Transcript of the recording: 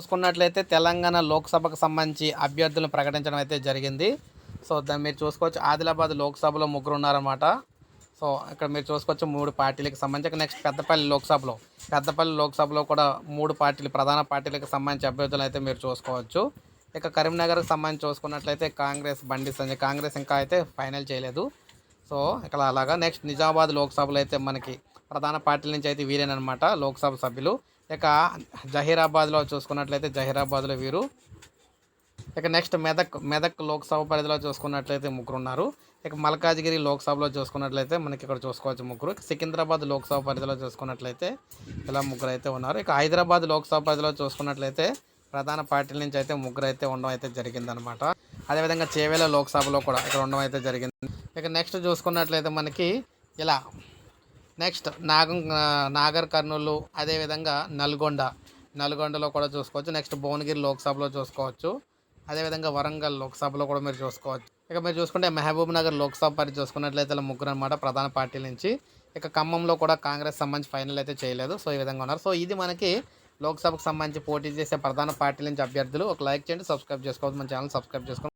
చూసుకున్నట్లయితే తెలంగాణ లోక్సభకు సంబంధించి అభ్యర్థులను ప్రకటించడం అయితే జరిగింది. సో దాన్ని మీరు చూసుకోవచ్చు. ఆదిలాబాద్ లోక్సభలో ముగ్గురు ఉన్నారన్నమాట. సో ఇక్కడ మీరు చూసుకోవచ్చు మూడు పార్టీలకు సంబంధించి. నెక్స్ట్ పెద్దపల్లి లోక్సభలో. పెద్దపల్లి లోక్సభలో కూడా మూడు పార్టీలు ప్రధాన పార్టీలకు సంబంధించి అభ్యర్థులు అయితే మీరు చూసుకోవచ్చు. ఇక కరీంనగర్కి సంబంధించి చూసుకున్నట్లయితే కాంగ్రెస్ బండి సంజయ్. కాంగ్రెస్ ఇంకా అయితే ఫైనల్ చేయలేదు. సో ఇక్కడ అలాగా. నెక్స్ట్ నిజామాబాద్ లోక్సభలో అయితే మనకి ప్రధాన పార్టీల నుంచి అయితే వీరేనమాట లోక్సభ సభ్యులు. ఇక జహీరాబాద్లో చూసుకున్నట్లయితే జహీరాబాద్లో వీరు. ఇక నెక్స్ట్ మెదక్ మెదక్ లోక్సభ పరిధిలో చూసుకున్నట్లయితే ముగ్గురు ఉన్నారు ఇక మల్కాజ్గిరి లోక్సభలో చూసుకున్నట్లయితే మనకి ఇక్కడ చూసుకోవచ్చు ముగ్గురు. సికింద్రాబాద్ లోక్సభ పరిధిలో చూసుకున్నట్లయితే ఇలా ముగ్గురు అయితే ఉన్నారు. ఇక హైదరాబాద్ లోక్సభ పరిధిలో చూసుకున్నట్లయితే ప్రధాన పార్టీల నుంచి అయితే ముగ్గురు అయితే ఉండడం అయితే జరిగిందనమాట అదేవిధంగా చేవేల లోక్సభలో కూడా ఇక్కడ ఉండడం అయితే జరిగింది. ఇక నెక్స్ట్ చూసుకున్నట్లయితే మనకి ఇలా నెక్స్ట్ నాగం నాగర్ కర్నూలు అదేవిధంగా నల్గొండ. నల్గొండలో కూడా చూసుకోవచ్చు. నెక్స్ట్ భువనగిరి లోక్సభలో చూసుకోవచ్చు. అదేవిధంగా వరంగల్ లోక్సభలో కూడా మీరు చూసుకోవచ్చు. ఇక మీరు చూసుకుంటే మహబూబ్ నగర్ లోక్సభ పరిధి చూసుకున్నట్లయితే ముగ్గురు అనమాట ప్రధాన పార్టీల నుంచి. ఇక ఖమ్మంలో కూడా కాంగ్రెస్ సంబంధించి ఫైనల్ అయితే చేయలేదు. సో ఈ విధంగా ఉన్నారు. సో ఇది మనకి లోక్సభకు సంబంధించి పోటీ చేసే ప్రధాన పార్టీల నుంచి అభ్యర్థులు. ఒక లైక్ చేయండి సబ్స్క్రైబ్ చేసుకోవద్దు. మన ఛానల్ సబ్స్క్రైబ్ చేసుకోండి.